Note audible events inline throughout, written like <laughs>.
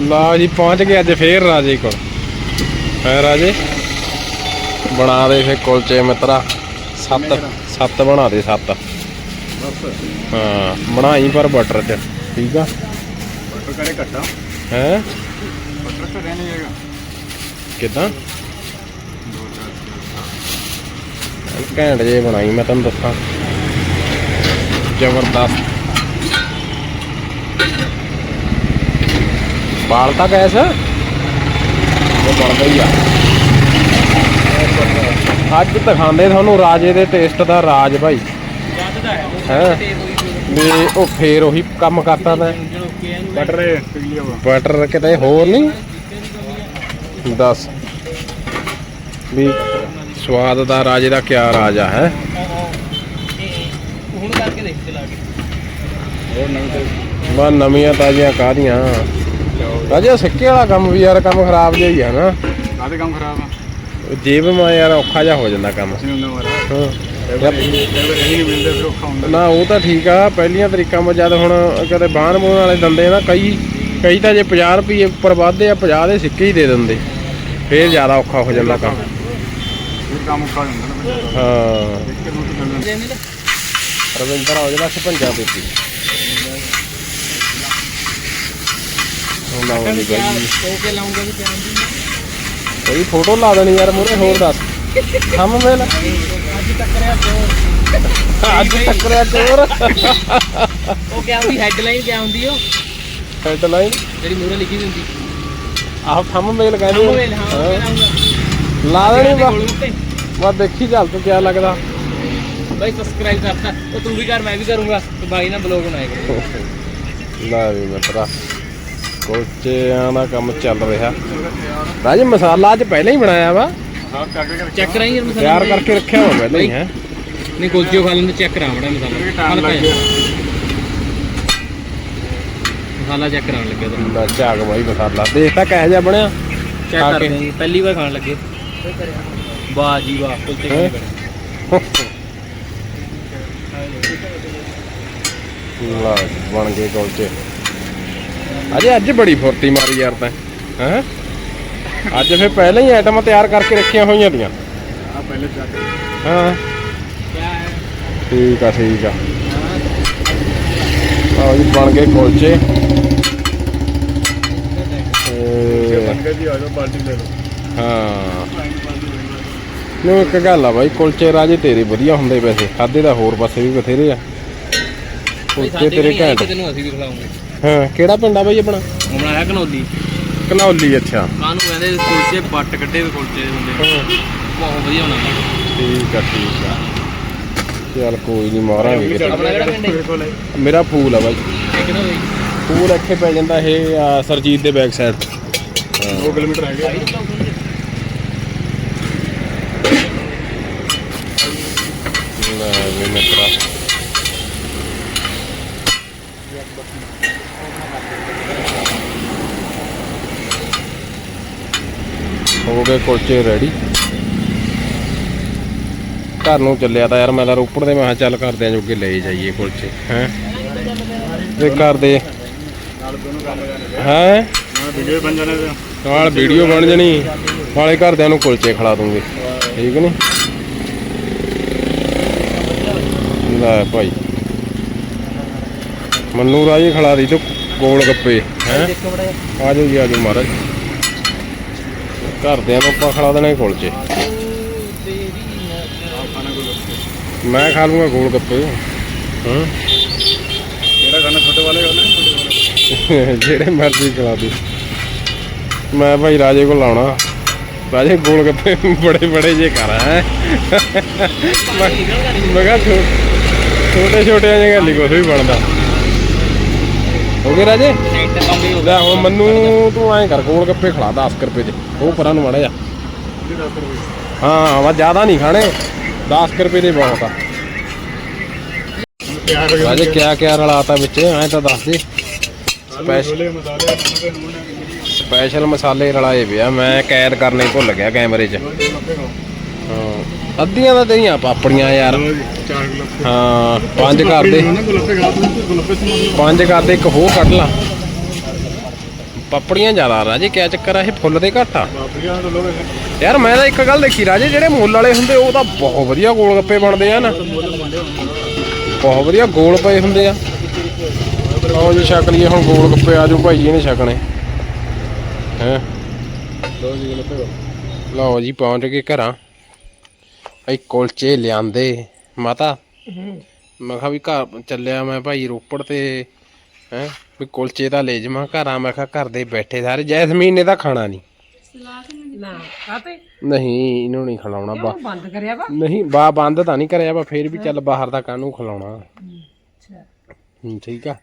ਲਓ ਜੀ ਪਹੁੰਚ ਗਏ ਅੱਜ ਫੇਰ ਰਾਜੇ ਕੋਲ। ਹੈ ਰਾਜੇ? ਬਣਾ ਦੇ ਫੇ ਕੁਲਚੇ ਮਿੱਤਰਾ। ਸੱਤ ਸੱਤ ਬਣਾ ਦੇ ਸੱਤ। ਹਾਂ ਬਣਾਈ ਪਰ ਬਟਰ ਚ। ਠੀਕ ਆ? ਬਟਰ ਕਰੇ ਘੱਟਾ ਹੈ? ਬਟਰ ਤਾਂ ਰਹਿ ਨਹੀਂ ਜਾਏਗਾ ਕਿਦਾਂ? ਘੈਂਟ ਜੇ ਬਣਾਈ ਮੈਂ ਤੁਹਾਨੂੰ ਦੱਸਾਂ। ਜ਼ਬਰਦਸਤ। ਬਾਲ ਤਾਂ ਗੈਸ। ਉਹ ਬਣਦਾ ਹੀ ਆ। ਅੱਜ ਦਿਖਾਉਂਦੇ ਤੁਹਾਨੂੰ ਰਾਜੇ ਦੇ ਟੇਸਟ ਦਾ ਰਾਜ ਭਾਈ। ਹੈ? ਵੀ ਉਹ ਫੇਰ ਉਹੀ ਕੰਮ ਕਰਤਾ ਤਾਂ ਬਟਰ ਬਟਰ ਕਿਤੇ ਹੋਰ ਨਹੀਂ? ਦੱਸ। ਵੀ ਸਵਾਦ ਦਾ ਰਾਜੇ ਦਾ ਕਿਆ ਰਾਜ ਆ ਹੈ? ਹੁਣ ਕਰਕੇ ਦੇਖ ਚਲਾ ਕੇ ਹੋਰ ਨਵੀਂ ਤੇ ਬਾ ਨਵੀਆਂ ਤਾਜ਼ੀਆਂ ਕਾਹਦੀਆਂ। ਰਾਜੇ ਸਿੱਕੇ ਵਾਲਾ ਕੰਮ ਵੀ ਯਾਰ ਕੰਮ ਖਰਾਬ ਜਿਹਾ ਹੀ ਆ ਨਾ। ਕਾਦੇ ਕੰਮ ਖਰਾਬ ਆ? ਜੇਬ ਮਾ ਯਾਰ ਔਖਾ ਜਿਹਾ ਹੋ ਜਾਂਦਾ ਕੰਮ। ਅਸੀਂ ਉਹਨਾਂ ਵਾਲਾ ਹਾਂ। ਇਹ ਨਹੀਂ ਮਿਲਦੇ ਫਿਰ ਔਖਾ ਹੁੰਦਾ। ਨਾ ਉਹ ਤਾਂ ਠੀਕ ਆ ਪਹਿਲੀਆਂ ਤਰੀਕਾਂ ਮਾ ਜਦ ਹੁਣ ਕਦੇ ਬਾਹਨ ਬੂਹਨ ਵਾਲੇ ਦੰਦੇ ਨਾ ਕਈ ਕਈ ਤਾਂ ਜੇ 50 ਰੁਪਏ ਉੱਪਰ ਵੱਧਦੇ ਆ 50 ਦੇ ਸਿੱਕੇ ਹੀ ਦੇ ਦਿੰਦੇ। ਫੇਰ ਜ਼ਿਆਦਾ ਔਖਾ ਹੋ ਜਾਂਦਾ ਕੰਮ। ਫਿਰ ਕੰਮ ਔਖਾ ਹੋ ਜਾਂਦਾ ਨਾ। ਫਿਰ ਹਾਂ। ਦੇਖ ਕੇ ਨੂੰ ਤਾਂ ਚੱਲਦਾ ਦੇਣੀ ਤਾਂ ਰਵਿੰਦਰ ਔਜਲਾ 56 ਦਿੱਤੀ ਲਾਉਂਗਾ ਕੋਈ ਫੋਟੋ ਲਾ ਦੇਣੀ ਯਾਰ ਮੂਰੇ ਹੋਰ ਦੱਸ। ਹਮ ਮੇਲ ਅੱਜ ਟੱਕਰਿਆ ਚੋਰ। ਅੱਜ ਟੱਕਰਿਆ ਚੋਰ। ਉਹ ਕਿਆ ਹੁੰਦੀ ਹੈਡਲਾਈਨ ਕਿਆ ਹੁੰਦੀ ਉਹ? ਹੈਡਲਾਈਨ ਜਿਹੜੀ ਮੂਰੇ ਲਿਖੀ ਹੁੰਦੀ। ਆਹ ਥੰਮ ਮੇਲ ਕਹਿੰਦੇ ਹਾਂ। ਲਾ ਦੇਣੀ ਉੱਤੇ। ਵਾ ਦੇਖੀ ਚੱਲ ਤੂੰ ਕਿਆ ਲੱਗਦਾ। ਬਾਈ ਸਬਸਕ੍ਰਾਈਬ ਕਰਤਾ। ਉਹ ਤੂੰ ਵੀ ਕਰ ਮੈਂ ਵੀ ਕਰੂੰਗਾ। ਤੇ ਬਾਈ ਨਾਲ ਬਲੌਗ ਬਣਾਏਗਾ ਲੈ ਵੀ ਮਿੱਤਰਾ ਕੋਚਿਆਂ ਦਾ ਕੰਮ ਚੱਲ ਰਿਹਾ। ਰਾਜੇ ਮਸਾਲਾ ਅੱਜ ਪਹਿਲਾਂ ਹੀ ਬਣਾਇਆ ਵਾ। ਕਰ ਯਾਰ ਮਸਾਲਾ। ਤਿਆਰ ਕਰਕੇ ਰੱਖਿਆ ਹੋਇਆ ਪਹਿਲਾਂ ਹੀ ਹੈ। ਨਹੀਂ ਕੁਲਚੇ ਖਾ ਲੈਂਦੇ ਚੈੱਕ ਕਰਾ ਬੜਾ ਮਸਾਲਾ ਲੱਗ ਹਲਕਾ ਜਿਹਾ। ਮਸਾਲਾ ਚੈੱਕ ਕਰਾਉਣ ਲੱਗਿਆ ਤਾਂ। ਲੈ ਝਾਗ ਬਾਈ ਮਸਾਲਾ। ਦੇਖ ਤਾਂ ਕਿਹੋ ਜਿਹਾ ਬਣਿਆ। ਚੈੱਕ ਕਰਦੇ ਕੇ। ਹਾਂ ਜੀ ਪਹਿਲੀ ਵਾਰ ਖਾਣ ਲੱਗੇ। ਵਾਹ ਜੀ ਵਾਹ ਕੁਲਚੇ? ਖਾਣੇ ਲਾ ਬਣ ਗਏ ਕੁਲਚੇ ਅਜੇ ਅੱਜ ਬੜੀ ਫੁਰਤੀ ਮਾਰੀ ਯਾਰ ਤੈਂ ਹੈ? ਅੱਜ ਫੇ ਪਹਿਲਾਂ ਹੀ ਆਈਟਮਾਂ ਤਿਆਰ ਕਰਕੇ ਰੱਖੀਆਂ ਹੋਈਆਂ ਦੀਆਂ ਆ ਪਹਿਲੇ ਚੱਕ ਹਾਂ ਕਿਆ ਹੈ। ਠੀਕ ਆ ਠੀਕ ਆ। ਆਓ ਜੀ ਬਣ ਗਏ ਕੁਲਚੇ। ਹਾਂ। ਨੂੰ ਇੱਕ ਗੱਲ ਆ ਬਾਈ ਕੁਲਚੇ ਰਾਜੇ ਤੇਰੇ ਵਧੀਆ ਹੁੰਦੇ ਵੈਸੇ। ਖਾਦੇ ਦਾ ਹੋਰ ਪਾਸੇ ਵੀ ਬਥੇਰੇ ਆ। ਕੁਲਚੇ ਤੇਰੇ ਘੈਂਟ। ਤੈਨੂੰ ਅਸੀਂ ਵੀ ਖਿਲਾਉਂਗੇ। ਹਾਂ ਕਿਹੜਾ ਪਿੰਡ ਆ ਬਾਈ ਆਪਣਾ? ਹੁਣ ਬਣਾਇਆ ਕਨੌਲੀ। ਕਨੌਲੀ ਅੱਛਾ। ਕਾਹਨੂੰ ਕਹਿੰਦੇ ਕੁਲਚੇ ਬੱਟ ਕੱਢੇ ਹੋਏ ਕੁਲਚੇ ਹੁੰਦੇ ਬਹੁਤ ਵਧੀਆ ਬਣਾਉਂਦਾ ਠੀਕ ਆ ਠੀਕ ਆ। ਚੱਲ ਕੋਈ ਨਹੀਂ ਮਾਰਾਂਗੇ ਆਪਣਾ ਕਿਹੜਾ ਪਿੰਡ ਹੈ? ਮੇਰੇ ਕੋਲ ਹੈ ਮੇਰਾ ਫੂਲ ਆ ਬਾਈ। ਕਿਹੜਾ ਹੋਈ ਫੂਲ ਇੱਥੇ ਪੈ ਜਾਂਦਾ ਇਹ ਆ, ਸਰਜੀਤ ਦੇ ਬੈਕ ਸਾਈਡ 2 ਕਿਲੋਮੀਟਰ ਹੈਗੇ ਲੈ ਵੀ ਮਿੱਤਰਾ। ਹੋ ਗਏ ਕੁਲਚੇ ਰੈਡੀ ਘਰ ਨੂੰ ਚੱਲਿਆ ਤਾਂ ਯਾਰ ਮੈਂ ਤਾਂ ਰੋਪੜ ਦੇ ਮੈਂ ਕਿਹਾ ਚੱਲ ਕਰਦੇ ਆ ਜੋਗੇ ਲੈ ਜਾਈਏ ਕੁਲਚੇ, ਹੈ। ਤੇ ਘਰ ਹੈ? ਵੀਡੀਓ ਬਣ ਜਾਣੇ ਨਾਲ ਵੀਡੀਓ ਬਣ ਜਣੀ। ਨਾਲੇ ਘਰਦਿਆਂ ਨੂੰ ਕੁਲਚੇ ਖਿਲਾ ਦੂੰਗੇ। ਠੀਕ ਨਹੀਂ ਲੈ ਭਾਈ। ਮੰਨੂ ਰਾਜੇ ਖਿਲਾ ਦੀ ਤੂੰ ਗੋਲ ਗੱਪੇ, ਹੈ। ਆ ਜਾਓ ਜੀ, ਆ ਜਾਓ ਮਹਾਰਾਜ। ਘਰਦਿਆਂ ਨੂੰ ਆਪਾਂ ਖਿਲਾ ਦੇਣੇ ਕੁਲਚੇ ਮੈਂ ਖਾ ਲੂੰਗਾ ਗੋਲ ਗੱਪੇ। ਹਾਂ। ਕਿਹੜਾ ਖਾਣਾ ਛੋਟੇ ਵਾਲੇ ਖਾਣਾ ਜਿਹੜੇ ਮਰਜ਼ੀ ਖਿਲਾ ਦੇ। ਮੈਂ ਭਾਈ ਰਾਜੇ ਕੋਲ ਲਾਉਣਾ। ਰਾਜੇ ਗੋਲ ਗੱਪੇ ਬੜੇ ਬੜੇ ਜੇ ਕਰ ਹੈ। ਮੈਂ ਕਿਹਾ ਛੋਟੇ ਛੋਟੇ ਜਿਹੇ ਗੱਲ ਕੁਝ ਵੀ ਬਣਦਾ। ਹੋ ਗਏ ਰਾਜੇ? ਲੈ ਹੁਣ ਮੰਨੂ ਤੂੰ ਐਂ ਕਰ ਗੋਲ ਗੱਪੇ ਖਿਲਾ 10 ਰੁਪਏ ਦੇ। ਉਹ ਪਰਾਂ ਨੂੰ ਮਾੜਾ ਜਾ ਜੀ 10 ਰੁਪਏ ਹਾਂ ਵਾ ਜ਼ਿਆਦਾ ਨਹੀਂ ਖਾਣੇ। 10 ਰੁਪਏ ਦੇ ਬਹੁਤ ਆ। ਰਾਜੇ ਕਿਆ ਕਿਆ ਰਲਾਤਾ ਵਿੱਚ? ਐਂ ਤਾਂ ਦੱਸ ਦੇ। ਸਪੈਸ਼ਲ ਮਸਾਲੇ ਰਲਾਏ ਵੇ ਆ। ਮੈਂ ਕੈਦ ਕਰਨੇ ਭੁੱਲ ਗਿਆ ਕੈਮਰੇ 'ਚ। ਹਾਂ। ਅੱਧੀਆਂ ਤਾਂ ਤੇਰੀਆਂ ਪਾਪੜੀਆਂ ਯਾਰ। ਲਓ ਜੀ 4 ਲੱਪੇ ਹਾਂ ਪੰਜ ਕਰ ਦੇ। ਨਾ ਤੂੰ ਲਓ ਪੰਜ ਕਰ ਦੇ ਇੱਕ ਹੋਰ ਕੱਢ ਲਾ। ਪਪੜੀਆਂ ਜ਼ਿਆਦਾ ਰਾਜੇ ਕਿਆ ਚੱਕਰ ਆ ਇਹ ਫੁੱਲ ਦੇ ਘੱਟ। ਆ ਬਾਪਰੀਆਂ ਤੋਂ ਲੋਗੇ ਯਾਰ ਮੈਂ ਤਾਂ ਇੱਕ ਗੱਲ ਦੇਖੀ ਰਾਜੇ ਜਿਹੜੇ ਮੁੱਲ ਵਾਲੇ ਹੁੰਦੇ ਉਹ ਤਾਂ ਬਹੁਤ ਵਧੀਆ ਗੋਲ ਗੱਪੇ ਬਣਦੇ ਆ ਨਾ। ਬਹੁਤ ਵਧੀਆ ਗੋਲ ਪਏ ਹੁੰਦੇ ਆ। ਲਓ ਜੀ ਛਕ ਲਈਏ ਹੁਣ ਗੋਲ ਗੱਪੇ ਆਜੋ ਭਾਈ ਇਹਨੇ ਛਕਣੇ। ਹੈ। ਦੋ ਜੀ ਲਓ ਜੀ ਪਹੁੰਚ ਗਏ ਘਰਾਂ। ਭਾਈ ਕੁਲਚੇ ਲਿਆਂਦੇ ਮਾਤਾ। ਮੈਂ ਕਿਹਾ ਵੀ ਘਰ ਚੱਲਿਆ ਮੈਂ ਭਾਈ ਰੋਪੜ ਤੇ ਹੈ ਵੀ ਕੁਲਚੇ ਤਾਂ ਲੈ ਜਾਵਾਂ ਘਰਾਂ ਮੈਂ ਕਿਹਾ ਘਰ ਦੇ ਬੈਠੇ ਸਾਰੇ ਜੈਸਮੀਨ ਨੇ ਤਾਂ ਖਾਣਾ ਨਹੀਂ। ਨਾ ਕਾਤੇ ਨਹੀਂ ਇਹਨੂੰ ਨਹੀਂ ਖਿਲਾਉਣਾ ਬਾ ਬੰਦ ਕਰਿਆ ਵਾ? ਨਹੀਂ ਬਾ ਬੰਦ ਤਾਂ ਨਹੀਂ ਕਰਿਆ ਵਾ ਫੇਰ ਵੀ ਚੱਲ ਬਾਹਰ ਦਾ ਕਾਹਨੂੰ ਖਿਲਾਉਣਾ। ਠੀਕ ਆ।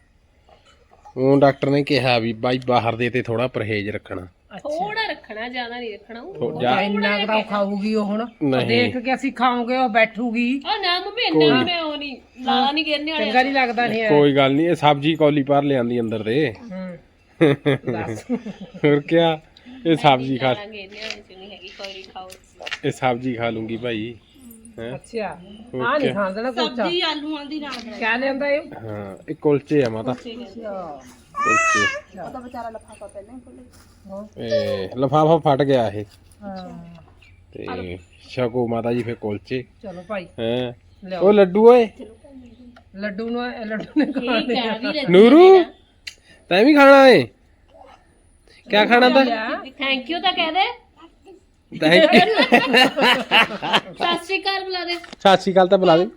ਉਹ ਡਾਕਟਰ ਨੇ ਕਿਹਾ ਵੀ ਬਾਈ ਬਾਹਰ ਦੇ ਤੇ ਥੋੜਾ ਪਰਹੇਜ਼ ਰੱਖਣਾ। ਥੋੜਾ ਰੱਖਣਾ ਜ਼ਿਆਦਾ ਨਹੀਂ ਰੱਖਣਾ ਉਹ ਥੋ- ਜਾ- ਇੰਨਾ ਕੁ ਤਾਂ ਉਹ ਖਾਊਗੀ ਉਹ ਹੁਣ। ਨਹੀਂ। ਦੇਖ ਕੇ ਅਸੀਂ ਖਾਵਾਂਗੇ ਉਹ ਬੈਠੂਗੀ। ਨਾ ਮੰਮੀ ਇੰਨਾ ਵੀ ਮੈਂ ਉਹ ਨਹੀਂ ਲਾਲਾ ਨਹੀਂ ਗਿਰਨੇ ਵਾਲੇ। ਚੰਗਾ ਨਹੀਂ ਲੱਗਦਾ ਨਹੀਂ ਕੋਈ ਗੱਲ ਨਹੀਂ ਇਹ ਸਬਜ਼ੀ ਕੌਲੀ ਪਰ ਲਿਆਂਦੀ ਅੰਦਰ ਦੇ। ਹੂੰ। ਦੱਸ। ਹੋਰ ਕਿਆ ਇਹ ਸਬਜ਼ੀ ਖਾ ਲਾਲਾ ਗਿਰਨੇ ਵਾਲੇ ਚ ਨਹੀਂ ਹੈਗੀ ਕੋਈ ਖਾਓ ਇਹ ਸਬਜ਼ੀ ਖਾ ਲੂੰਗੀ ਭਾਈ ਹੈ। ਅੱਛਾ। ਆ ਨਹੀਂ ਖਾਣ ਦੇਣਾ ਕੁਲਚਾ। ਸਬਜ਼ੀ ਆਲੂਆਂ ਦੀ ਨਾਲ ਕਿਆ ਲਿਆਂਦਾ ਇਹ। ਹਾਂ ਇਹ ਕੁਲਚੇ ਆ ਮਾਤਾ। ਕੁਲਚੇ ਉਹਦਾ ਵਿਚਾਰਾ ਲਫਾਫਾ ਪਹਿਲਾਂ ਹੀ ਖੋਲੇ ਇਹ ਲਫਾਫਾ ਫਟ ਗਿਆ ਇਹ ਹਾਂ ਤੇ ਛਕੋ ਮਾਤਾ ਜੀ ਫੇ ਕੁਲਚੇ ਚਲੋ ਭਾਈ ਹੈ ਲਿਆਓ ਉਹ ਲੱਡੂ ਓਏ ਲੱਡੂ ਨੂੰ ਇਹ ਲੱਡੂ ਨੇ ਖਾਣ ਠੀਕ ਹੈ ਵੀ ਨੂਰੂ ਤੈਂ ਵੀ ਖਾਣਾ ਏ ਕਿਆ ਖਾਣਾ ਤਾਂ ਥੈਂਕ ਯੂ ਤਾਂ ਕਹਿ ਦੇ ਥੈਂਕ ਸਤਿ ਸ਼੍ਰੀ ਅਕਾਲ ਬੁਲਾ ਦੇ ਸਤਿ ਸ਼੍ਰੀ ਅਕਾਲ ਤਾਂ ਬੁਲਾ ਦੇ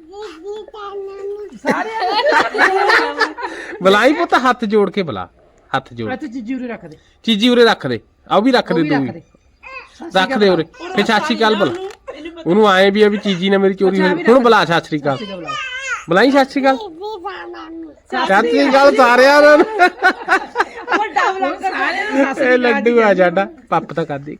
ਬੁਲਾਈ ਪੁੱਤ ਹੱਥ ਜੋੜ ਕੇ ਬੁਲਾ ਹੱਥ ਜੋੜ। ਅੱਛਾ ਜੀਜੂਰੇ ਰੱਖ ਦੇ। ਚੀਜੀ ਉਰੇ ਰੱਖ ਦੇ ਆ ਵੀ ਰੱਖ ਉਹ ਦੇ ਵੀ ਤੂੰ ਰੱਖ ਵੀ ਦੇ। ਰੱਖ ਦੇ ਉਰੇ। ਫੇ ਸਤਿ ਸ਼੍ਰੀ ਅਕਾਲ ਬੁਲਾ। ਉਹਨੂੰ ਆਏ ਵੀ ਆ ਵੀ ਚੀਜੀ ਨੇ ਮੇਰੀ ਚੋਰੀ ਹੋਈ। ਹੁਣ ਬੁਲਾ ਸਤਿ ਸ਼੍ਰੀ ਅਕਾਲ। ਠੀਕ ਹੈ ਬੁਲਾ। ਬੁਲਾਈ ਸਤਿ ਸ਼੍ਰੀ ਅਕਾਲ। ਸਤਿ ਸ਼੍ਰੀ ਅਕਾਲ। ਸਾਰਿਆਂ ਨੂੰ ਸਾਰਿਆਂ ਨੂੰ ਸਤਿ ਇਹ ਲੱਡੂ ਆ ਜਾਡਾ ਪੱਪ ਤਾਂ ਕਰ ਦੇ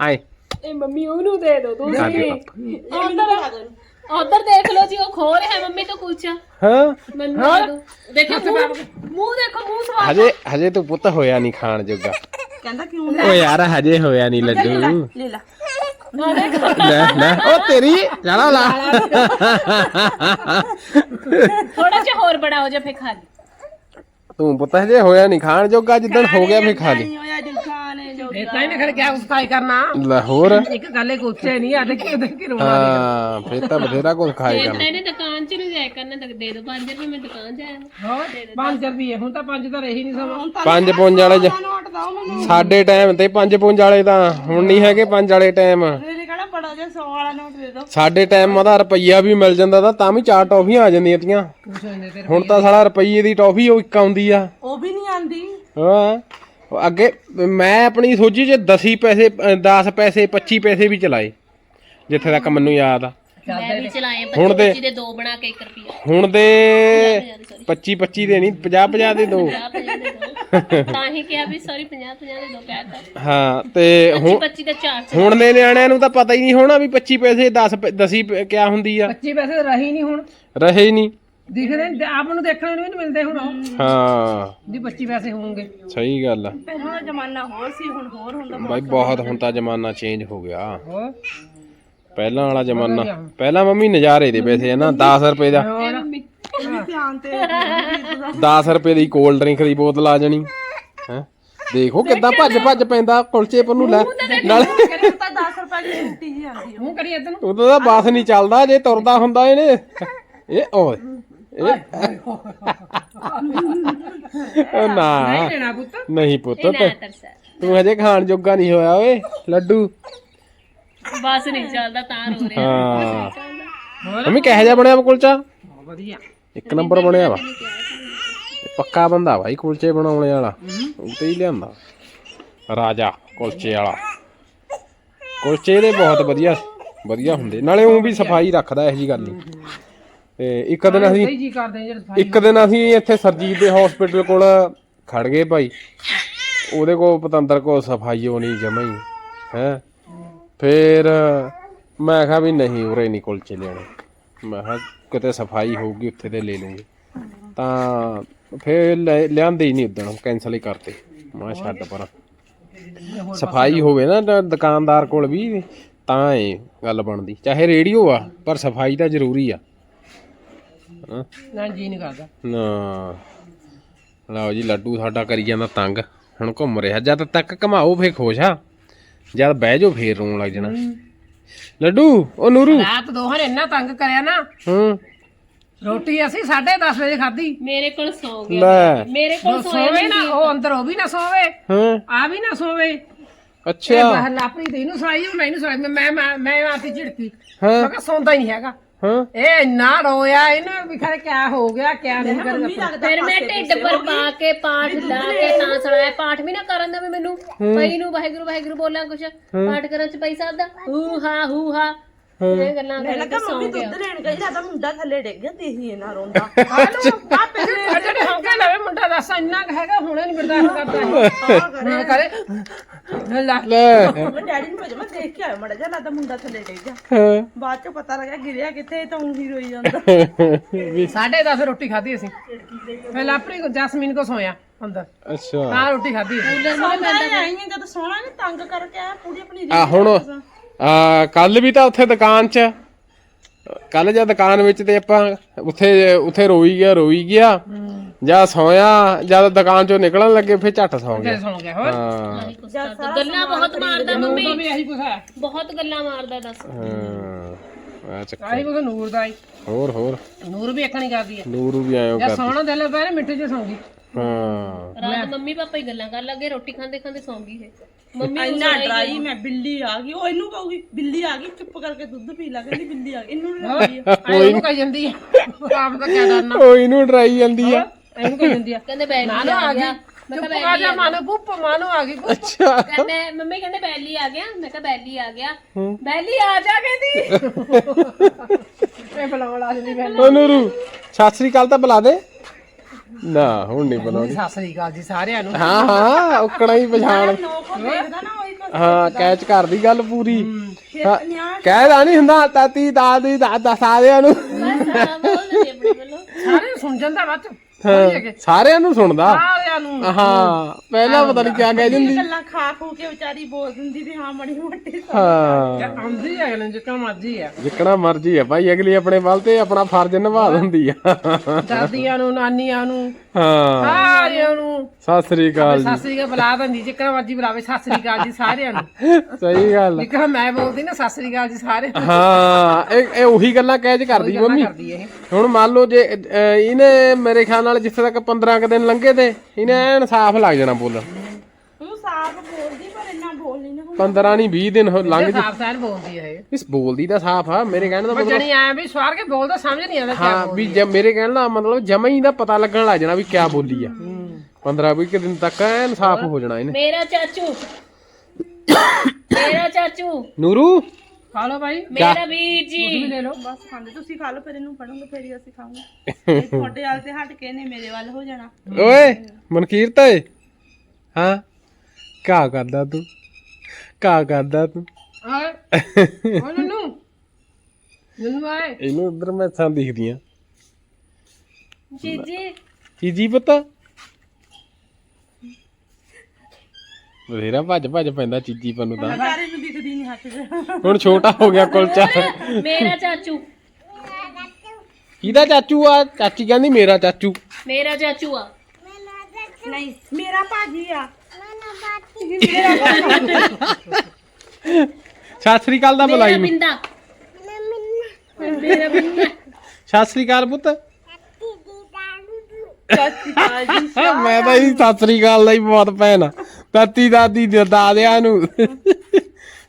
ਆਏ। ਇਹ ਮੰਮੀ ਉਹਨੂੰ ਦੇ ਦੋ ਤੂੰ ਕਰ ਦੇ ਪੱਪ ਉਧਰ ਉਧਰ ਦੇਖ ਲਓ ਜੀ ਉਹ ਖੋ ਰਿਹਾ ਹੈ ਮੰਮੀ ਤੋਂ ਕੁਲਚਾ ਹਾਂ ਮੈਨੂੰ ਦੇ ਦਿਓ। ਦੇਖੋ ਮੂੰਹ ਮੂੰਹ ਦੇਖੋ ਮੂੰਹ ਸਵਾਦ ਹਜੇ ਹਜੇ ਤੂੰ ਪੁੱਤ ਹੋਇਆ ਨਹੀਂ ਖਾਣ ਜੋਗਾ ਕਹਿੰਦਾ ਕਿਉਂ ਓ ਯਾਰ ਹਜੇ ਹੋਇਆ ਨਹੀਂ ਲੱਡੂ ਲੈ ਲਾ ਨਾ ਦੇਖ ਲੈ ਲੈ ਉਹ ਤੇਰੀ ਜਾਣਾ ਲਾ ਥੋੜਾ ਜਿਹਾ ਹੋਰ ਬੜਾ ਹੋ ਜਾ ਫੇ ਖਾ ਲਈ ਤੂੰ ਪੁੱਤ ਹਜੇ ਹੋਇਆ ਨਹੀਂ ਖਾਣ ਜੋਗਾ ਜਿੱਦਣ ਹੋ ਗਿਆ ਫੇ ਖਾ ਲਈ ਇਹ ਤਾਂ ਇਹਨੇ ਖੜ ਕਰਨਾ। ਲੈ ਹੋਰ। ਇੱਕ ਗੱਲ ਇਹ ਕੋਚੇ ਨਹੀਂ ਆ ਦੇਖੀ ਉਹਦੇ ਕੀ ਰੋਣਾ ਹਾਂ ਫੇਰ ਤਾਂ ਬਥੇਰਾ ਕੁਝ ਖਾਏ ਇਹ ਕਰ ਇਹਨੇ ਦੁਕਾਨ 'ਚ ਨਹੀਂ ਜਾਇਆ ਕਰਨਾ ਤਾਂ ਦੇ ਦੋ 5 ਰੁਪਏ ਮੈਂ ਦੁਕਾਨ 'ਚ ਆਇਆ ਹੋਰ 5 ਰੁਪਏ ਹੁਣ ਤਾਂ 5 ਤਾਂ ਰਹੀ ਨਹੀਂ ਸਮਾਂ ਪੰਜ ਪੁੰਜ ਵਾਲੇ ਜ- ਸਾਡੇ ਟਾਈਮ ਤੇ ਪੰਜ ਪੁੰਜ ਵਾਲੇ ਤਾਂ ਹੁਣ ਨਹੀਂ ਹੈਗੇ ਪੰਜ ਵਾਲੇ ਟਾਈਮ। ਸਾਡੇ ਟਾਈਮ ਉਹਦਾ ਰੁਪਈਆ ਵੀ ਮਿਲ ਜਾਂਦਾ ਤਾਂ ਤਾਂ ਵੀ ਚਾਰ ਟੌਫੀਆਂ ਆ ਜਾਂਦੀਆਂ ਤੀਆਂ। ਕੁਛ ਨਹੀਂ ਤੇ ਹੁਣ ਤਾਂ ਸਾਲਾ ਰੁਪਈਏ ਦੀ ਟੌਫੀ ਉਹ ਇੱਕ ਆਉਂਦੀ ਆ। ਉਹ ਵੀ ਨਹੀਂ ਆਂਦੀ ਹਾਂ। ਅੱਗੇ ਮੈਂ ਆਪਣੀ ਸੋਚੀ ਚ 10 ਪੈਸੇ 10 ਪੈਸੇ 25 ਪੈਸੇ ਵੀ ਚਲਾਏ। ਜਿੱਥੇ ਤੱਕ ਮੈਨੂੰ ਯਾਦ ਆ। ਮੈਂ ਵੀ ਚਲਾਏ ਹੁਣ 25 ਤੇ- 25 ਦੇ ਦੋ ਬਣਾ ਕੇ 1 ਰੁਪਿਆ ਹੁਣ ਦੇ 25 25 ਦੇ ਨਹੀਂ 50 50 ਦੇ ਦੋ। 50 50 ਦੇ ਦੋ। ਤਾਂ ਹੀ ਕਿਹਾ ਵੀ ਸੌਰੀ 50 50 ਦੇ ਦੋ ਕਹਿਤਾ ਹਾਂ ਤੇ 25 ਹੁਣ 25 ਦੇ ਚਾਰ ਹੁਣ ਦੇ ਨਿਆਣਿਆਂ ਨੂੰ ਤਾਂ ਪਤਾ ਹੀ ਨਹੀਂ ਹੋਣਾ ਵੀ 25 ਪੈਸੇ 10 10 ਕਿਆ ਹੁੰਦੀ ਆ। 25 ਪੈਸੇ ਤਾਂ ਰਹੀ ਨਹੀਂ ਹੁਣ। ਰਹੇ ਹੀ ਨਹੀਂ। ਦਿਖਦੇ ਨੀ, ਆਪ ਨੂੰ ਦੇਖਣ ਨੂੰ ਵੀ ਨਹੀਂ ਮਿਲਦੇ ਹੁਣ ਉਹ। ਹਾਂ। ਵੀ 25 ਪੈਸੇ ਹੋਣਗੇ। ਸਹੀ ਗੱਲ ਆ। ਪਹਿਲਾਂ ਦਾ ਜ਼ਮਾਨਾ ਹੋਰ ਸੀ ਹੁਣ ਹੋਰ ਹੁੰਦਾ ਬਾਈ ਬਹੁਤ ਹੁਣ ਤਾਂ ਜ਼ਮਾਨਾ ਚੇਂਜ ਹੋ ਗਿਆ। ਹੋਰ? ਪਹਿਲਾਂ ਵਾਲਾ ਜ਼ਮਾਨਾ ਪਹਿਲਾਂ ਮੰਮੀ ਨਜ਼ਾਰੇ ਦੇ ਪੈਸੇ ਆ ਨਾ 10 ਰੁਪਏ ਦਾ। 10 ਰੁਪਏ ਦੀ ਕੋਲਡ ਡਰਿੰਕ ਦੀ ਬੋਤਲ ਆ ਜਾਣੀ। ਹੈ? ਦੇਖੋ ਕਿੱਦਾਂ ਭੱਜ ਭੱਜ ਪੈਂਦਾ ਕੁਲਚੇ ਪਰ ਨੂੰ ਲੈ ਨਾਲ ਮੂੰਹ ਕਰੀ ਇੱਧਰ ਨੂੰ। ਉਦੋਂ ਦਾ ਬਾਸ ਨਹੀਂ ਚੱਲਦਾ ਜੇ ਤੁਰਦਾ ਹੁੰਦਾ ਇਹਨੇ। ਇਹ ਓਏ। ਉਹ ਨਾ। ਨਹੀਂ ਲੈਣਾ ਪੁੱਤ। ਨਹੀਂ ਪੁੱਤ। ਨਾ ਤੇ ਤਰਸਾ ਤੂੰ ਹਜੇ ਖਾਣ ਜੋਗਾ ਨਹੀਂ ਹੋਇਆ ਓਏ ਲੱਡੂ। ਬਸ ਨਹੀਂ ਚੱਲਦਾ ਤਾਂ ਰੋ ਰਿਹਾ। ਹਾਂ। ਹੋਰ? ਮੰਮੀ ਕਿਹੋ ਜਿਹਾ ਬਣਿਆ ਵਾ ਕੁਲਚਾ? ਬਹੁਤ ਵਧੀਆ। ਇੱਕ ਨੰਬਰ ਬਣਿਆ ਵਾ। ਪੱਕਾ ਬੰਦਾ ਭਾਈ ਕੁਲਚੇ ਬਣਾਉਣੇ ਵਾਲਾ। ਉਹ ਤੇ ਹੀ ਲਿਆਂਦਾ। ਰਾਜਾ ਕੁਲਚੇ ਵਾਲਾ। ਕੁਲਚੇ ਦੇ ਬਹੁਤ ਵਧੀਆ ਵਧੀਆ ਹੁੰਦੇ। ਨਾਲੇ ਉਹ ਵੀ ਸਫ਼ਾਈ ਰੱਖਦਾ ਇਹੋ ਜੀ ਗੱਲ ਨਹੀਂ। ਤੇ ਇੱਕ ਦਿਨ ਅਸੀਂ ਸਹੀ ਜੀ ਕਰਦੇ ਆ ਜਿਹੜੇ ਸਫ਼ਾਈ ਇੱਕ ਦਿਨ ਅਸੀਂ ਇੱਥੇ ਸਰਜੀਤ ਦੇ ਹਸਪੀਟਲ ਕੋਲ ਖੜ ਗਏ ਭਾਈ। ਉਹਦੇ ਕੋਲ ਪਤੰਦਰ ਕੋਲ ਸਫ਼ਾਈ ਨਹੀਂ ਜਮਾ ਹੀ ਹੈ। ਫੇਰ ਮੈਂ ਕਿਹਾ ਵੀ ਨਹੀਂ ਉਰੇ ਨਹੀਂ ਕੁਲਚੇ ਲੈਣੇ ਮੈਂ ਕਿਹਾ ਕਿਤੇ ਸਫ਼ਾਈ ਹੋਊਗੀ ਉੱਥੇ ਤੇ ਲੈ ਲੂੰਗੇ। ਤਾਂ ਫੇਰ ਲੈ- ਲਿਆਂਦੇ ਹੀ ਨਹੀਂ ਉਦਣ ਕੈਨਸਲ ਹੀ ਕਰਤੇ। ਮੈਂ ਕਿਹਾ ਛੱਡ ਪਰ। ਸਫ਼ਾਈ ਹੋਵੇ ਨਾ ਤਾਂ ਦੁਕਾਨਦਾਰ ਕੋਲ ਵੀ ਤਾਂ ਇਹ ਗੱਲ ਬਣਦੀ। ਚਾਹੇ ਰੇਡੀਓ ਆ ਪਰ ਸਫ਼ਾਈ ਤਾਂ ਜ਼ਰੂਰੀ ਆ। ਹਾਂ। ਨਾ ਜੀ ਨਹੀਂ ਕਰਦਾ। ਨਾ। ਲਓ ਜੀ ਲੱਡੂ ਸਾਡਾ ਕਰੀ ਜਾਂਦਾ ਤੰਗ। ਹੁਣ ਘੁੰਮ ਰਿਹਾ। ਜਦ ਤੱਕ ਘਮਾਓ ਫੇ ਖੁਸ਼ ਆ। ਜਦ ਬਹਿ ਜਾਓ ਫੇਰ ਰੋਣ ਲੱਗ ਜਾਣਾ। ਲੱਡੂ ਉਹ ਨੂਰੂ। ਰਾਤ ਦੋਹਾਂ ਨੇ ਇੰਨਾ ਤੰਗ ਕਰਿਆ ਨਾ। ਹੂੰ। ਰੋਟੀ ਅਸੀਂ 10:30 ਵਜੇ ਖਾਧੀ। ਮੇਰੇ ਕੋਲ ਸੌ ਗਿਆ ਲੈ। ਮੇਰੇ ਕੋਲ ਸੋਵੇ ਨਾ ਉਹ ਅੰਦਰ ਉਹ ਵੀ ਨਾ ਸੋਵੇ। ਹਾਂ। ਆ ਵੀ ਨਾ ਸੋਵੇ। ਇਹ ਅੱਛਾ। ਬਾਹਰ ਲਾਪਰੀ ਤੇ ਇਹਨੂੰ ਸਵਾਈ ਉਹ ਮੈਨੂੰ ਸਵਾਈ ਮੈਂ ਮੈਂ ਮੈਂ ਆਤੀ ਝਿੜਕੀ। ਹਾਂ। ਮੈਂ ਕਿਹਾ ਸੌਂਦਾ ਹੀ ਨਹੀਂ ਹੈਗਾ। ਹਾਂ। ਇਹ ਇੰਨਾ ਰੋਇਆ ਇਹਨੂੰ ਵੀ ਖਰੇ ਕਿਆ ਹੋ ਗਿਆ ਕਿਆ ਨਹੀਂ ਕਰਦਾ ਫਿਰ ਮੈਂ ਢਿੱਡ ਪਰ ਪਾ ਕੇ ਪਾਠ ਲਾ ਕੇ ਤਾਂ ਸੁਣਾਇਆ ਪਾਠ ਵੀ ਨਾ ਕਰਨ ਦਾ ਵੀ ਮੈਨੂੰ ਪਈ ਨੂੰ ਵਾਹਿਗੁਰੂ ਵਾਹਿਗੁਰੂ ਬੋਲਾਂ ਕੁਛ। ਪਾਠ ਕਰਨ ਚ ਪਈ ਸਕਦਾ ਹੂ ਹਾ ਹੂ ਹਾ। ਇਹ ਗੱਲਾਂ ਕਰਕੇ ਸੌਂ ਗਿਆ। ਦੁੱਧ ਲੈਣ ਗਈ ਜ਼ਿਆਦਾ ਮੁੰਡਾ ਥੱਲੇ ਡਿੱਗ ਗਿਆ ਦੇਹੀ ਇਹਨਾਂ ਰੋਂਦਾ। ਆਪੇ ਜਿਹੜੇ ਹੋ ਕੇ ਲਵੇ ਮੁੰਡਾ ਦੱਸ ਇੰਨਾ ਕੁ ਹੈਗਾ ਹੁਣੇ ਨਹੀਂ ਬਰਦਾਸ਼ਤ ਕਰਦਾ ਨਾ ਕਰੇ ਲੈ ਲੈ। ਮੈਂ ਡੈਡੀ ਨੂੰ ਭੇਜ ਮੈਂ ਦੇਖ ਕੇ ਆਇਆ ਮੜਾ ਜਿਹਾ ਲੱਗਦਾ ਮੁੰਡਾ ਥੱਲੇ ਡਿੱਗ ਗਿਆ। ਹਾਂ। ਬਾਅਦ ਚ ਪਤਾ ਲੱਗਾ ਗਿਰਿਆ ਕਿੱਥੇ ਤਾਂ ਉਹੀ ਰੋਈ ਜਾਂਦਾ। ਸਾਢੇ 10 ਰੋਟੀ ਖਾਧੀ ਅਸੀਂ। ਫਿਰ ਲਾਪਰੀ ਕੋ ਜਸਮੀਨ ਕੋ ਸੋਇਆ ਅੰਦਰ। ਅੱਛਾ। ਤਾਂ ਰੋਟੀ ਖਾਧੀ ਅਸੀਂ। ਸੌਂਦਾ ਹੀ ਆਈ ਹਾਂ ਜਦ ਸੋਣਾ ਨੇ ਤੰਗ ਕਰਕੇ ਆਇਆ ਪੂਰੀ ਆਪਣੀ ਆ ਹੁਣ ਆ ਕੱਲ ਵੀ ਤਾਂ ਉੱਥੇ ਦੁਕਾਨ 'ਚ ਕੱਲ ਜਦ ਦੁਕਾਨ ਵਿੱਚ ਤੇ ਆਪਾਂ ਉੱਥੇ ਉੱਥੇ ਰੋਈ ਗਿਆ ਰੋਈ ਗਿਆ। ਜਾਂ ਸੌਇਆ ਜਦ ਦੁਕਾਨ 'ਚੋਂ ਨਿਕਲਣ ਲੱਗੇ ਫਿਰ ਝੱਟ ਸੌਂ ਗਿਆ। ਫਿਰ ਸੌਂ ਗਿਆ ਹੋਰ? ਹਾਂ। ਗੱਲਾਂ ਬਹੁਤ ਮਾਰਦਾ ਮੰਮੀ। ਉਹ ਵੀ ਇਹੀ ਕੁਛ ਹੈ। ਬਹੁਤ ਗੱਲਾਂ ਮਾਰਦਾ ਦੱਸ। ਹਾਂ ਆ ਚੱਕਰ। ਆਹੀ ਕੁਛ ਨੂਰ ਦਾ ਹੀ। ਹੋਰ ਹੋਰ। ਨੂਰ ਵੀ ਅੱਖਣੀ ਕਰਦੀ ਹੈ। ਨੂਰੂ ਵੀ ਆਇਓ ਜਾਂ ਕਰ ਸੌਣਾ ਦਿਲ ਪੈ ਨਾ ਮਿੱਠੇ ਚ ਸੌਂਗੀ। ਹਾਂ। ਰਾਤ ਮੰਮੀ ਪਾਪਾ ਹੀ ਗੱਲਾਂ ਕਰਨ ਲੱਗੇ ਰੋਟੀ ਖਾਂਦੇ ਖਾਂਦੇ ਸੌਂ ਗਈ ਮੰਮੀ ਇੰਨਾ ਡਰਾਈ ਮੈਂ ਬਿੱਲੀ ਆ ਗਈ। ਉਹ ਇਹਨੂੰ ਕਹੂਗੀ ਬਿੱਲੀ ਆ ਗਈ ਚੁੱਪ ਕਰਕੇ ਦੁੱਧ ਪੀ ਲਾ ਕਹਿੰਦੀ ਬਿੱਲੀ ਆ ਗਈ। ਇਹਨੂੰ ਆ। ਉਹਨੂੰ ਕਹੀ ਜਾਂਦੀ ਹੈ। ਆਪ ਤਾਂ ਕਿਆ ਕਰਨਾ ਉਹ ਇਹਨੂੰ ਡਰਾਈ ਜਾਂਦੀ ਆ। ਇਹਨੂੰ ਕਹੀ ਜਾਂਦੀ ਹੈ ਕਹਿੰਦੇ ਬੈਲੀ ਨਾਨੋ ਆ ਆ ਗਈ। ਗਿਆ ਮੈਂ ਚੁੱਪ ਕਿਹਾ ਕਰ ਜਾ ਮਾਨੋ ਪੁੱਪ ਮਾਨੋ ਆ ਗਈ ਪੁੱਪ। ਅੱਛਾ। ਕਹਿੰਦੇ ਮੰਮੀ ਕਹਿੰਦੇ ਬੈਲੀ ਆ ਗਿਆ। ਮੈਂ ਕਿਹਾ ਬੈਲੀ ਆ ਗਿਆ। ਬੈਲੀ ਆ ਜਾ ਕਹਿੰਦੀ। ਇਹ ਬੁਲਾਉਣ ਆ ਜਾਂਦੀ ਮੈਂ ਉਹ ਨੂਰੂ ਸਤਿ ਸ੍ਰੀ ਅਕਾਲ ਤਾਂ ਬੁਲਾ ਦੇ। ਨਾ ਹੁਣ ਨਹੀਂ ਬੁਲਾਉਣੀ ਸਤਿ ਸ੍ਰੀ ਅਕਾਲ ਜੀ ਸਾਰਿਆਂ ਨੂੰ। ਹਾਂ ਹਾਂ ਉਕਣਾ ਹੀ ਪਛਾਣ। ਹਾਂ ਕੈਚ ਕਰਦੀ ਗੱਲ ਪੂਰੀ। ਹਾਂ, ਕਹਿਦਾ ਨਹੀਂ ਹੁੰਦਾ ਤਾਤੀ ਦਾਦੀ ਦਾਦਾ ਸਾਰਿਆਂ ਨੂੰ। ਬਸ ਆ ਬੋਲ ਦਿੰਦੀ ਆਪਣੇ ਵੱਲੋਂ। ਸਾਰਿਆਂ ਨੂੰ ਸੁਣ ਜਾਂਦਾ ਬਾਅਦ ਚ ਹਾਂ, ਸਾਰਿਆਂ ਨੂੰ ਸੁਣਦਾ। ਸਾਰਿਆਂ ਨੂੰ। ਹਾਂ ਪਹਿਲਾਂ ਪਤਾ ਨਹੀਂ ਕਿਆ ਕਹਿ ਦਿੰਦੀ। ਗੱਲਾਂ ਖਾ ਖੂ ਕੇ ਵਿਚਾਰੀ ਬੋਲ ਦਿੰਦੀ ਵੀ ਹਾਂ ਮੜੀ ਮੋਟੀ ਹਾਂ। ਆਉਂਦੀ ਹੈ ਅਗਲੇ ਜਿੱਕਾ ਮਰਜ਼ੀ ਆ। ਜਿੱਕਣਾ ਮਰਜ਼ੀ ਆ ਭਾਈ ਅਗਲੀ ਆਪਣੇ ਵੱਲ ਤੇ ਆਪਣਾ ਫਰਜ਼ ਨਿਭਾ ਦਿੰਦੀ ਆ। ਦਾਦੀਆਂ ਨੂੰ ਨਾਨੀਆਂ ਨੂੰ ਹਾਂ। ਸਾਰਿਆਂ ਨੂੰ। ਸਤਿ ਸ੍ਰੀ ਅਕਾਲ ਜੀ ਸਤਿ ਸ੍ਰੀ ਅਕਾਲ ਬੁਲਾ ਦਿੰਦੀ ਜਿੱਕਾ ਮਰਜ਼ੀ ਬੁਲਾਵੇ ਸਤਿ ਸ੍ਰੀ ਅਕਾਲ ਜੀ ਸਾਰਿਆਂ ਨੂੰ। <laughs> ਸਹੀ ਗੱਲ। ਆ। ਮੈਂ ਬੋਲਦੀ ਨਾ ਸਤਿ ਸ੍ਰੀ ਅਕਾਲ ਜੀ ਸਾਰਿਆਂ ਨੂੰ। ਹਾਂ ਇਹ ਇਹ ਉਹੀ ਗੱਲਾਂ ਕਹਿ ਕਰਦੀ ਗੱਲਾਂ ਮੰਮੀ। ਕਰਦੀ ਇਹ। ਹੁਣ ਮੰਨ ਲਓ ਜੇ ਇਹਨੇ ਮੇਰੇ ਖਿਆਲ ਨਾਲ ਜਿੱਥੇ ਤੱਕ 15 ਕੁ ਦਿਨ ਲੰਘੇ ਤੇ ਇਹਨੇ ਐਨ ਸਾਫ਼ ਲੱਗ ਜਾਣਾ ਬੋਲਣ ਉਹ ਸਾਫ਼ ਬੋਲਦੀ ਪਰ ਇੰਨਾ ਬੋਲ ਨਹੀਂ ਨਾ 15 ਨਹੀਂ 20 ਦਿਨ ਹੋ- ਲੰਘ ਜੇ ਸਾਫ਼ ਸਾਰ ਬੋਲਦੀ ਹੈ ਇਹ? ਇਸ ਬੋਲਦੀ ਤਾਂ ਸਾਫ਼ ਆ ਮੇਰੇ ਕਹਿਣ ਦਾ ਮਤਲਬ ਜਣੀ ਐ ਵੀ ਸਵਾਰ ਕੇ ਬੋਲਦਾ ਸਮਝ ਨਹੀਂ ਆਉਂਦਾ ਕਿਆ ਹਾਂ ਵੀ ਜੇ ਮੇਰੇ ਕਹਿਣ ਦਾ ਮਤਲਬ ਜਮਾ ਹੀ ਦਾ ਪਤਾ ਲੱਗਣ ਲੱਗ ਜਾਣਾ ਵੀ ਕਿਆ ਬੋਲੀ ਆ। 15 20 ਦਿਨ ਤੱਕ ਐਨ ਸਾਫ਼ ਹੋ ਜਾਣਾ ਇਹਨੇ। ਮੇਰਾ ਚਾਚੂ। ਮੇਰਾ ਚਾਚੂ। ਨੂਰੂ? ਖਾ ਲਓ ਭਾਈ ਮੇਰਾ ਵੀਰ ਜੀ। ਲੈ ਲਓ। ਬਸ ਖਾਂਦੇ। ਤੁਸੀਂ ਖਾ ਲਓ ਫਿਰ ਇਹਨੂੰ ਫੜੋਗੇ ਫਿਰ ਹੀ ਅਸੀਂ ਖਾਵਾਂਗੇ। ਇਹ ਤੁਹਾਡੇ ਵੱਲ ਤੇ ਹਟ ਕੇ ਨੇ ਮੇਰੇ ਵੱਲ ਹੋ ਜਾਣਾ। ਓਏ ਮਨਕੀਰਤ ਏ ਹਾਂ। ਕਾ ਕਰਦਾ ਤੂੰ। ਕਾ ਕਰਦਾ ਤੂੰ। ਆਏ ਉਹ ਨਨੂ। ਨਨੂ ਆਏ। ਇਹਨੂੰ ਉਧਰ ਮੈਸਾਂ ਦਿਖਦੀਆਂ ਜੀਜੀ। ਚੀਜੀ ਪਤਾ। ਬਥੇਰਾ ਭੱਜ ਭੱਜ ਪੈਂਦਾ ਚੀਜੀ ਪੰਨੂ ਤਾਂ। ਸਾਰੇ ਨੂੰ ਦਿਖਦੀ ਨਹੀਂ ਹੱਥ 'ਚ। ਹੁਣ ਛੋਟਾ ਹੋ ਗਿਆ ਕੁਲਚਾ। ਮੇਰਾ ਚਾਚੂ। ਕਿਹਦਾ ਚਾਚੂ ਆ? ਚਾਚੀ ਕਹਿੰਦੀ ਮੇਰਾ ਚਾਚੂ। ਮੇਰਾ ਚਾਚੂ ਆ। ਨਹੀਂ ਮੇਰਾ ਭਾਜੀ ਆ। ਸਤਿ ਸ੍ਰੀ ਅਕਾਲ ਦਾ ਮੇਰਾ ਬੁਲਾਈ। ਨੂੰ ਬਿੰਦਾ। ਮੇਰਾ ਬਿੰਦਾ। ਸਤਿ ਸ੍ਰੀ ਅਕਾਲ ਪੁੱਤ। ਮੈਂ ਤਾਂ ਇਹ ਸਤਿ ਸ੍ਰੀ ਅਕਾਲ ਦਾ ਹੀ ਬਹੁਤ ਭੈਣ ਆ। ਤਾਤੀ ਦਾਦੀ ਦੇ ਦਾਦਿਆਂ ਨੂੰ।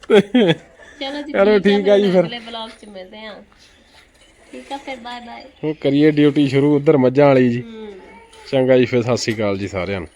ਚਲੋ ਜੀ ਚਲੋ ਠੀਕ ਆ ਜੀ ਫਿਰ। ਅਗਲੇ ਵਲੌਗ ਚ ਮਿਲਦੇ ਆ ਠੀਕ ਆ ਫਿਰ ਬਾਏ ਬਾਏ ਹੁਣ ਕਰੀਏ ਡਿਊਟੀ ਸ਼ੁਰੂ ਉਧਰ ਮੱਝਾਂ ਵਾਲੀ ਜੀ। ਚੰਗਾ ਜੀ ਫਿਰ ਸਤਿ ਸ੍ਰੀ ਅਕਾਲ ਜੀ ਸਾਰਿਆਂ ਨੂੰ।